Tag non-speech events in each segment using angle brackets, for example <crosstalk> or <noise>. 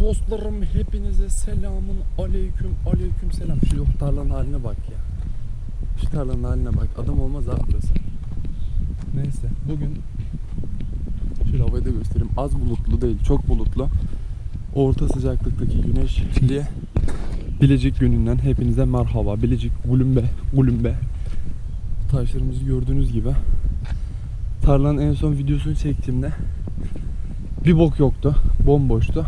Dostlarım hepinize selamın aleyküm aleyküm selam. Şu tarlanın haline bak ya. Şu tarlanın haline bak. Adam olmaz abi burası. Neyse bugün şöyle havayı da göstereyim. Az bulutlu değil çok bulutlu. Orta sıcaklıktaki güneşli Bilecik gününden hepinize merhaba. Bilecik gulümbe gulümbe. Taşlarımızı gördüğünüz gibi. Tarlanın en son videosunu çektiğimde bir bok yoktu. Bomboştu.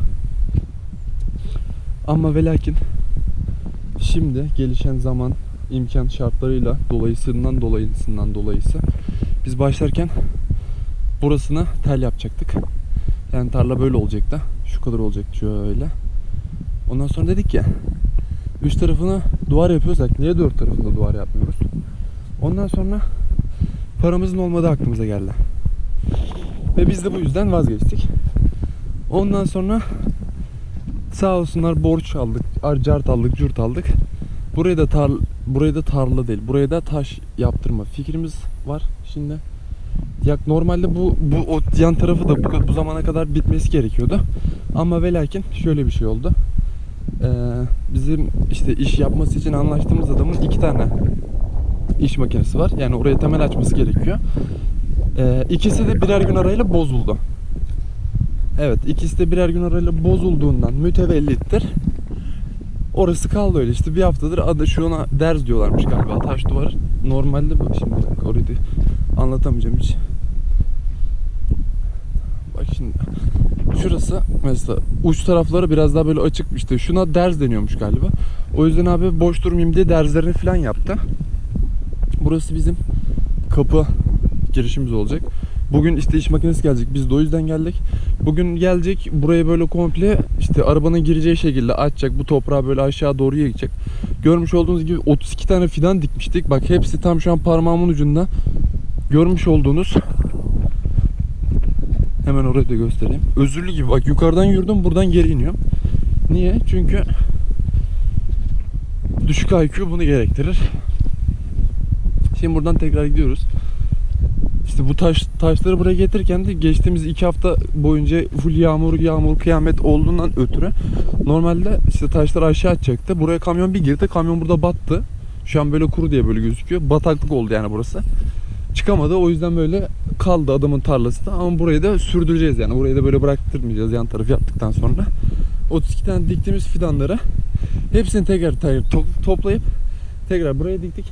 Ama ve lakin şimdi gelişen zaman imkan şartlarıyla dolayısından dolayısından dolayısı biz başlarken burasına tel yapacaktık. Yani tarla böyle olacaktı. Şu kadar olacaktı şöyle. Ondan sonra dedik ya üç tarafını duvar yapıyorsak niye dört tarafında duvar yapmıyoruz? Ondan sonra paramızın olmadığı aklımıza geldi. Ve biz de bu yüzden vazgeçtik. Ondan sonra sağ olsunlar borç aldık, cart aldık, cürt aldık. Buraya da tar buraya da tarla değil. Buraya da taş yaptırma fikrimiz var şimdi. Ya normalde bu bu o yan tarafı da bu, bu zamana kadar bitmesi gerekiyordu. Ama ve lakin şöyle bir şey oldu. Ee, bizim işte iş yapması için anlaştığımız adamın iki tane iş makinesi var. Yani oraya temel açması gerekiyor. Ee, ikisi de birer gün arayla bozuldu. Evet ikisi de birer gün arayla bozulduğundan mütevellittir. Orası kaldı öyle işte bir haftadır adı şu ona derz diyorlarmış galiba taş duvar. Normalde bu şimdi orayı anlatamayacağım hiç. Bak şimdi şurası mesela uç tarafları biraz daha böyle açık işte şuna derz deniyormuş galiba. O yüzden abi boş durmayayım diye derzlerini falan yaptı. Burası bizim kapı girişimiz olacak. Bugün işte iş makinesi gelecek. Biz de o yüzden geldik. Bugün gelecek. Burayı böyle komple işte arabanın gireceği şekilde açacak. Bu toprağı böyle aşağı doğru yıkacak. Görmüş olduğunuz gibi 32 tane fidan dikmiştik. Bak hepsi tam şu an parmağımın ucunda. Görmüş olduğunuz Hemen orayı da göstereyim. Özürlü gibi bak yukarıdan yürüdüm buradan geri iniyorum. Niye? Çünkü düşük IQ bunu gerektirir. Şimdi buradan tekrar gidiyoruz. İşte bu taş taşları buraya getirirken de geçtiğimiz iki hafta boyunca full yağmur yağmur kıyamet olduğundan ötürü normalde işte taşlar aşağı atacaktı. Buraya kamyon bir girdi. Kamyon burada battı. Şu an böyle kuru diye böyle gözüküyor. Bataklık oldu yani burası. Çıkamadı. O yüzden böyle kaldı adamın tarlası da. Ama burayı da sürdüreceğiz yani. Burayı da böyle bıraktırmayacağız yan tarafı yaptıktan sonra. 32 tane diktiğimiz fidanları hepsini tekrar tekrar to- toplayıp tekrar buraya diktik.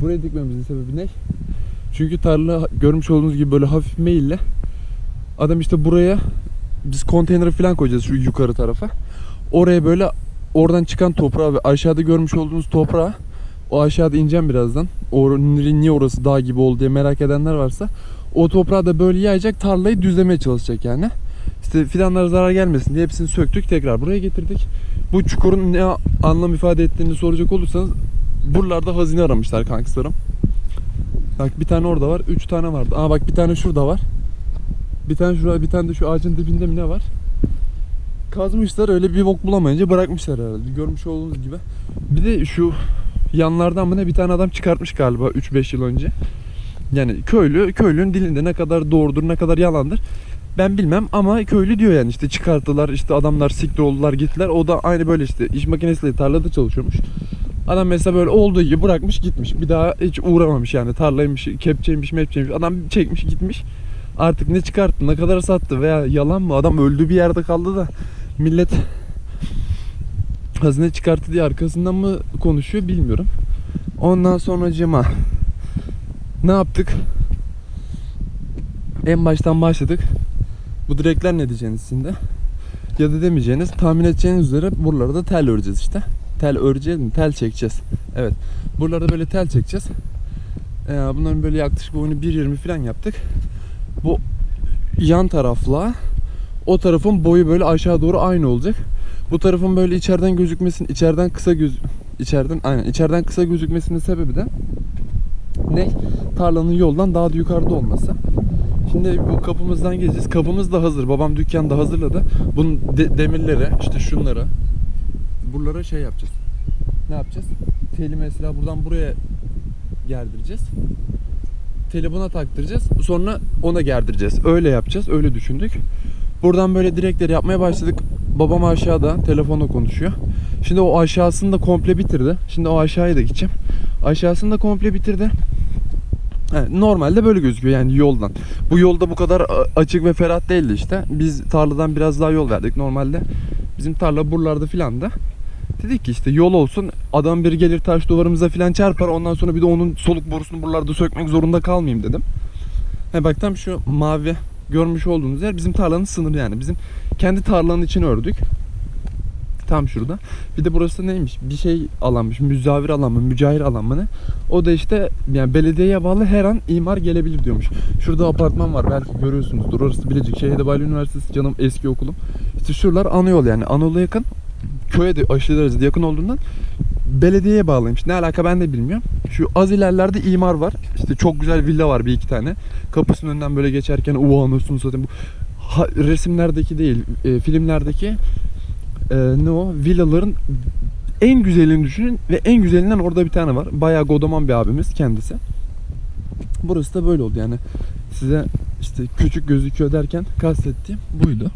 Buraya dikmemizin sebebi ne? Çünkü tarla görmüş olduğunuz gibi böyle hafif meyille adam işte buraya biz konteyner falan koyacağız şu yukarı tarafa. Oraya böyle oradan çıkan toprağı ve aşağıda görmüş olduğunuz toprağı o aşağıda ineceğim birazdan. O niye orası dağ gibi oldu diye merak edenler varsa o toprağı da böyle yayacak tarlayı düzlemeye çalışacak yani. İşte fidanlara zarar gelmesin diye hepsini söktük tekrar buraya getirdik. Bu çukurun ne anlam ifade ettiğini soracak olursanız buralarda hazine aramışlar kankislarım. Bak bir tane orada var. Üç tane vardı. Aa bak bir tane şurada var. Bir tane şurada, bir tane de şu ağacın dibinde mi ne var? Kazmışlar öyle bir bok bulamayınca bırakmışlar herhalde. Görmüş olduğunuz gibi. Bir de şu yanlardan mı ne bir tane adam çıkartmış galiba 3-5 yıl önce. Yani köylü, köylünün dilinde ne kadar doğrudur ne kadar yalandır ben bilmem ama köylü diyor yani işte çıkarttılar işte adamlar siktir oldular gittiler. O da aynı böyle işte iş makinesiyle tarlada çalışıyormuş. Adam mesela böyle olduğu gibi bırakmış gitmiş. Bir daha hiç uğramamış yani tarlaymış, kepçeymiş, mepçeymiş. Adam çekmiş gitmiş. Artık ne çıkarttı, ne kadar sattı veya yalan mı? Adam öldüğü bir yerde kaldı da millet hazine çıkarttı diye arkasından mı konuşuyor bilmiyorum. Ondan sonra cema ne yaptık? En baştan başladık. Bu direkler ne diyeceğiniz şimdi? Ya da demeyeceğiniz tahmin edeceğiniz üzere buralarda da tel öreceğiz işte. Tel öreceğiz mi? Tel çekeceğiz. Evet. Buralarda böyle tel çekeceğiz. Ee, bunların böyle yaklaşık boyunu 1.20 falan yaptık. Bu yan tarafla o tarafın boyu böyle aşağı doğru aynı olacak. Bu tarafın böyle içeriden gözükmesinin içeriden kısa göz içeriden aynen içeriden kısa gözükmesinin sebebi de ne? Tarlanın yoldan daha da yukarıda olması. Şimdi bu kapımızdan geleceğiz. Kapımız da hazır. Babam dükkanda hazırladı. Bunun de- demirlere işte şunlara buralara şey yapacağız. Ne yapacağız? Teli mesela buradan buraya gerdireceğiz. Teli buna taktıracağız. Sonra ona gerdireceğiz. Öyle yapacağız. Öyle düşündük. Buradan böyle direkleri yapmaya başladık. Babam aşağıda telefonla konuşuyor. Şimdi o aşağısını da komple bitirdi. Şimdi o aşağıya da gideceğim. Aşağısını da komple bitirdi. Normalde böyle gözüküyor yani yoldan. Bu yolda bu kadar açık ve ferah değildi işte. Biz tarladan biraz daha yol verdik. Normalde bizim tarla buralarda filan da. Dedik ki işte yol olsun. Adam biri gelir taş duvarımıza filan çarpar. Ondan sonra bir de onun soluk borusunu buralarda sökmek zorunda kalmayayım dedim. He bak tam şu mavi görmüş olduğunuz yer bizim tarlanın sınırı yani. Bizim kendi tarlanın içini ördük. Tam şurada. Bir de burası neymiş? Bir şey alanmış. Müzavir alan mı? Mücahir alan mı ne? O da işte yani belediyeye bağlı her an imar gelebilir diyormuş. Şurada apartman var belki görüyorsunuzdur. Orası Bilecik Şehir Bali Üniversitesi canım eski okulum. İşte şuralar ana yani. Ana yola yakın. Köye de aşırı derecede yakın olduğundan belediyeye bağlıymış. Ne alaka ben de bilmiyorum. Şu az ilerlerde imar var. İşte çok güzel villa var bir iki tane. Kapısının önünden böyle geçerken o anasını satayım. Ha- resimlerdeki değil, e, filmlerdeki e, ne o villaların en güzelini düşünün ve en güzelinden orada bir tane var. Bayağı godoman bir abimiz kendisi. Burası da böyle oldu yani. Size işte küçük gözüküyor derken kastettiğim buydu.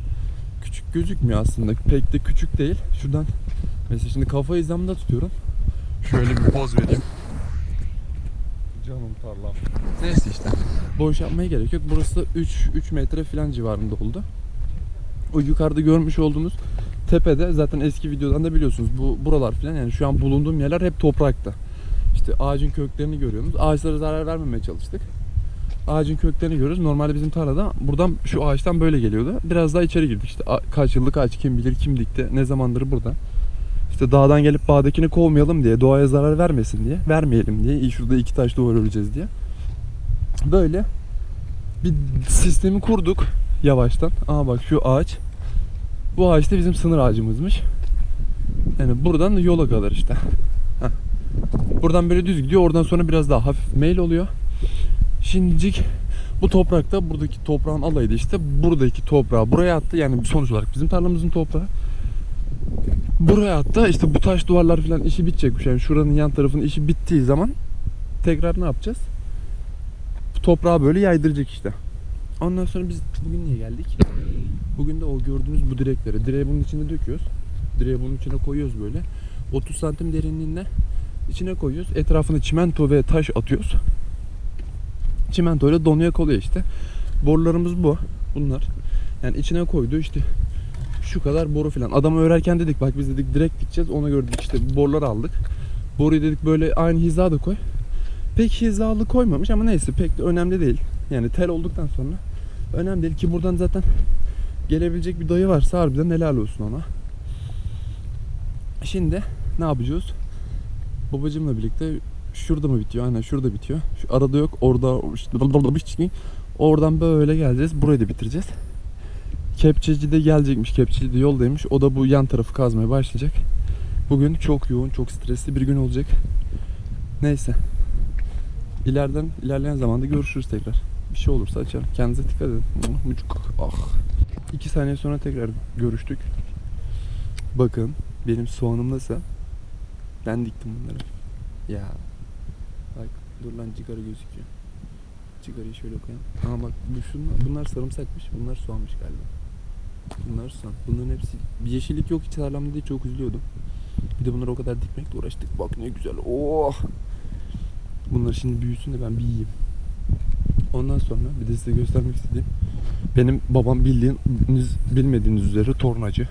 Gözükmüyor aslında. Pek de küçük değil. Şuradan mesela şimdi kafa hizamda tutuyorum. Şöyle bir poz vereyim. Canım tarlam. Neyse işte. Boş yapmaya gerek yok. Burası 3 3 metre falan civarında oldu. O yukarıda görmüş olduğunuz tepede zaten eski videodan da biliyorsunuz bu buralar falan yani şu an bulunduğum yerler hep topraktı. İşte ağacın köklerini görüyorsunuz. Ağaçlara zarar vermemeye çalıştık. Ağacın köklerini görüyoruz. Normalde bizim tarlada buradan şu ağaçtan böyle geliyordu. Biraz daha içeri girdik. İşte kaç yıllık ağaç kim bilir kim dikti ne zamandır burada. İşte dağdan gelip bağdakini kovmayalım diye, doğaya zarar vermesin diye, vermeyelim diye, iyi şurada iki taş duvar öreceğiz diye. Böyle bir sistemi kurduk yavaştan. Aa bak şu ağaç. Bu ağaç da bizim sınır ağacımızmış. Yani buradan yola kadar işte. Heh. Buradan böyle düz gidiyor. Oradan sonra biraz daha hafif meyil oluyor. Şimdicik bu toprakta buradaki toprağın alayıydı işte. Buradaki toprağı buraya attı. Yani sonuç olarak bizim tarlamızın toprağı. Buraya attı. işte bu taş duvarlar falan işi bitecekmiş. Yani şuranın yan tarafının işi bittiği zaman tekrar ne yapacağız? Bu toprağı böyle yaydıracak işte. Ondan sonra biz bugün niye geldik? Bugün de o gördüğünüz bu direkleri. Direği bunun içine döküyoruz. Direği bunun içine koyuyoruz böyle. 30 santim derinliğinde içine koyuyoruz. Etrafına çimento ve taş atıyoruz. Çimento ile donuya oluyor işte. Borularımız bu. Bunlar. Yani içine koydu işte şu kadar boru falan. Adamı örerken dedik bak biz dedik direkt dikeceğiz. Ona göre dedik işte boruları aldık. Boruyu dedik böyle aynı hizada koy. Pek hizalı koymamış ama neyse pek de önemli değil. Yani tel olduktan sonra önemli değil ki buradan zaten gelebilecek bir dayı varsa harbiden helal olsun ona. Şimdi ne yapacağız? Babacımla birlikte şurada mı bitiyor? Aynen şurada bitiyor. Şu arada yok. Orada oradan böyle geleceğiz. Burayı da bitireceğiz. Kepçeci de gelecekmiş. Kepçeci de yoldaymış. O da bu yan tarafı kazmaya başlayacak. Bugün çok yoğun, çok stresli bir gün olacak. Neyse. İleriden, ilerleyen zamanda görüşürüz tekrar. Bir şey olursa açarım. Kendinize dikkat edin. Ah. İki saniye sonra tekrar görüştük. Bakın benim soğanım nasıl? Ben diktim bunları. Ya. Dur lan cigara gözüküyor. Cigarayı şöyle koyalım. Ama bak şunlar, bunlar sarımsakmış. Bunlar soğanmış galiba. Bunlar soğan. Bunların hepsi bir yeşillik yok hiç tarlamda diye çok üzülüyordum. Bir de bunları o kadar dikmekle uğraştık. Bak ne güzel. Oh. Bunlar şimdi büyüsün de ben bir yiyeyim. Ondan sonra bir de size göstermek istediğim benim babam bildiğiniz bilmediğiniz üzere tornacı.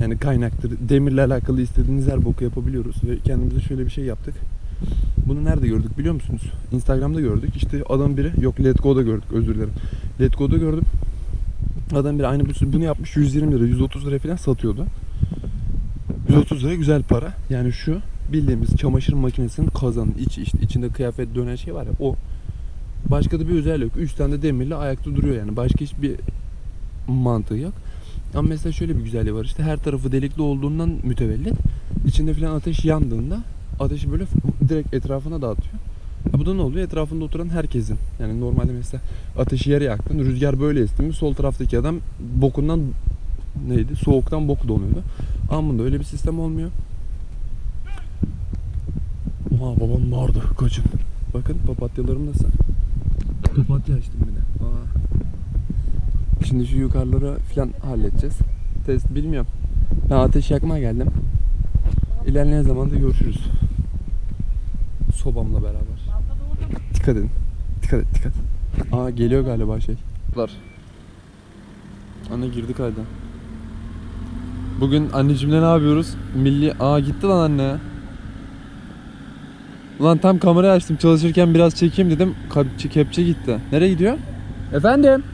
Yani kaynaktır. Demirle alakalı istediğiniz her boku yapabiliyoruz ve kendimize şöyle bir şey yaptık. Bunu nerede gördük biliyor musunuz? Instagram'da gördük. İşte adam biri yok Let Go'da gördük özür dilerim. Let Go'da gördüm. Adam biri aynı bu- bunu yapmış 120 lira 130 lira falan satıyordu. 130 lira güzel para. Yani şu bildiğimiz çamaşır makinesinin kazanın içi işte içinde kıyafet dönen şey var ya o. Başka da bir özellik yok. 3 tane de demirle ayakta duruyor yani. Başka hiçbir mantığı yok. Ama mesela şöyle bir güzelliği var işte her tarafı delikli olduğundan mütevellit içinde falan ateş yandığında ateşi böyle direkt etrafına dağıtıyor. Ha bu da ne oluyor? Etrafında oturan herkesin. Yani normalde mesela ateşi yere yaktın. Rüzgar böyle esti mi sol taraftaki adam bokundan neydi? Soğuktan boku donuyordu. Ama bunda öyle bir sistem olmuyor. Oha babam vardı. Kaçın. Bakın papatyalarım nasıl? Papatya açtım bir de. Aa. Şimdi şu yukarıları falan halledeceğiz. Test bilmiyorum. Ben ateş yakmaya geldim. İlerleyen zamanda görüşürüz. Sobamla beraber. Dikkat edin. Dikkat et, dikkat. Aa geliyor galiba şey. Anne girdik haydi. Bugün anneciğimle ne yapıyoruz? Milli... Aa gitti lan anne. Ulan tam kamerayı açtım çalışırken biraz çekeyim dedim. Kepçe, kepçe gitti. Nereye gidiyor? Efendim?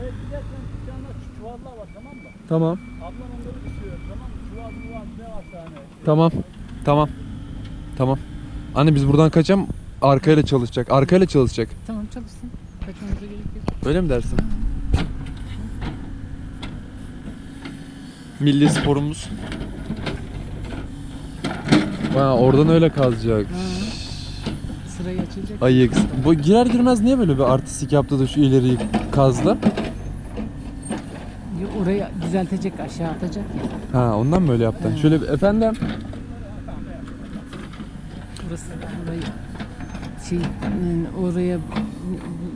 Evet gidersen dükkanda şu çuvallar var tamam mı? Tamam. Ablam onları düşürüyor tamam mı? Çuval çuval ne var tane? Tamam. Tamam. Tamam. Anne biz buradan kaçam arkayla çalışacak. Arkayla çalışacak. Tamam çalışsın. Kaçmamıza gerek yok. Öyle mi dersin? Milli sporumuz. Ha, oradan öyle kazacak. Sırayı açılacak. Ayık. Bu girer girmez niye böyle bir artistik yaptı da şu ileriyi kazdı? Ya Orayı düzeltecek aşağı atacak ya. Ha ondan mı öyle yaptı? Şöyle bir efendim. Burası orayı şey oraya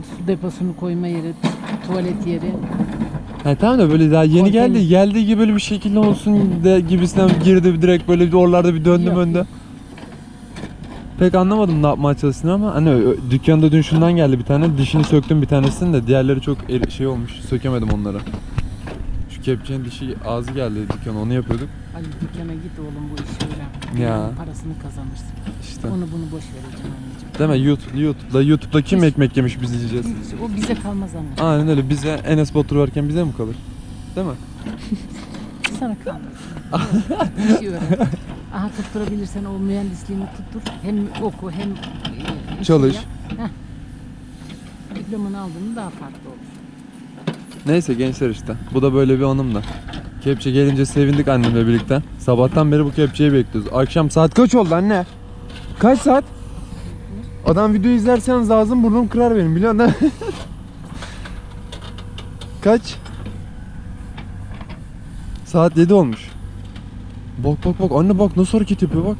su deposunu koyma yeri, tuvalet yeri. Ha tamam da böyle daha yeni Orada- geldi. Geldiği gibi böyle bir şekilde olsun de gibisinden girdi direkt böyle bir oralarda bir döndüm Yok, önde. Pek anlamadım ne yapmaya çalıştığını ama hani dükkanda dün şundan geldi bir tane dişini söktüm bir tanesini de diğerleri çok şey olmuş sökemedim onları. Şu kepçenin dişi ağzı geldi dükkana onu yapıyorduk. Ali dükkana git oğlum bu işi öyle. Ya. Parasını kazanırsın. İşte. Onu bunu boş vereceğim anneciğim. Değil mi? YouTube, YouTube'da, YouTube'da kim Hiç- ekmek yemiş biz yiyeceğiz. O bize kalmaz anne. Aynen öyle. Bize Enes Batur varken bize mi kalır? Değil mi? <laughs> Sana kalmaz. Bir şey öğren. Aha tutturabilirsen o mühendisliğini tuttur. Hem oku hem e, Çalış. Şey yap. Heh. Diplomanı aldığında daha farklı olur. Neyse gençler işte. Bu da böyle bir anım da. Kepçe gelince sevindik annemle birlikte. Sabahtan beri bu kepçeyi bekliyoruz. Akşam saat kaç oldu anne? Kaç saat? Adam video izlerseniz ağzım burnum kırar benim biliyorsun değil mi? <laughs> Kaç? Saat 7 olmuş. Bak bak bak anne bak nasıl hareket yapıyor bak.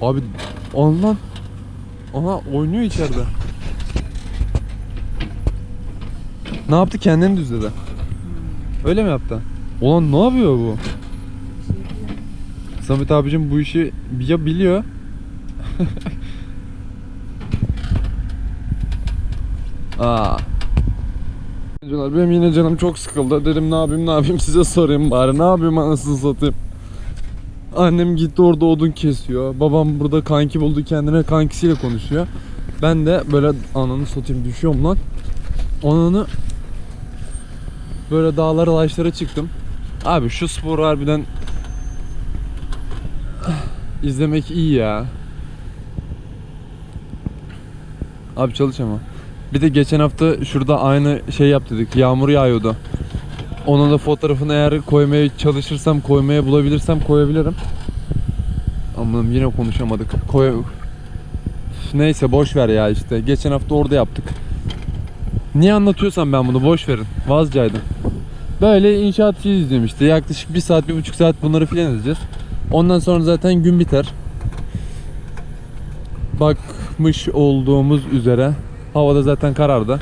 Abi ondan. Aha oynuyor içeride. Ne yaptı kendini düzledi. Öyle mi yaptı? Ulan ne yapıyor bu? Samet abicim bu işi ya biliyor. <laughs> Aa. Benim yine canım çok sıkıldı. Dedim ne yapayım ne yapayım size sorayım bari. Ne yapayım anasını satayım. Annem gitti orada odun kesiyor. Babam burada kanki buldu kendine kankisiyle konuşuyor. Ben de böyle ananı satayım düşüyorum lan. Ananı böyle dağlara taşlara çıktım. Abi şu sporu harbiden izlemek iyi ya. Abi çalış ama. Bir de geçen hafta şurada aynı şey yap dedik. Yağmur yağıyordu. Onun da fotoğrafını eğer koymaya çalışırsam, koymaya bulabilirsem koyabilirim. Aman yine konuşamadık. Koy... Neyse boş ver ya işte. Geçen hafta orada yaptık. Niye anlatıyorsam ben bunu boş verin. Vazcaydım. Böyle inşaatçı izliyorum işte. Yaklaşık bir saat, bir buçuk saat bunları filan edeceğiz. Ondan sonra zaten gün biter. Bakmış olduğumuz üzere havada zaten karardı.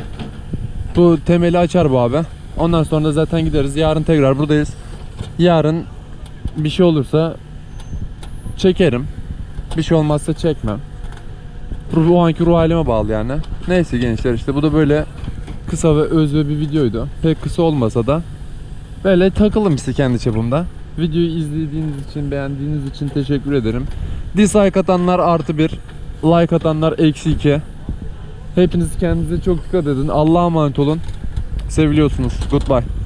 Bu temeli açar bu abi. Ondan sonra da zaten gideriz. Yarın tekrar buradayız. Yarın bir şey olursa çekerim. Bir şey olmazsa çekmem. O anki ruh halime bağlı yani. Neyse gençler işte bu da böyle kısa ve öz bir videoydu. Pek kısa olmasa da böyle takılım işte kendi çapımda. Videoyu izlediğiniz için, beğendiğiniz için teşekkür ederim. Dislike atanlar artı bir, like atanlar eksi iki. Hepiniz kendinize çok dikkat edin. Allah'a emanet olun. Seviliyorsunuz. Goodbye.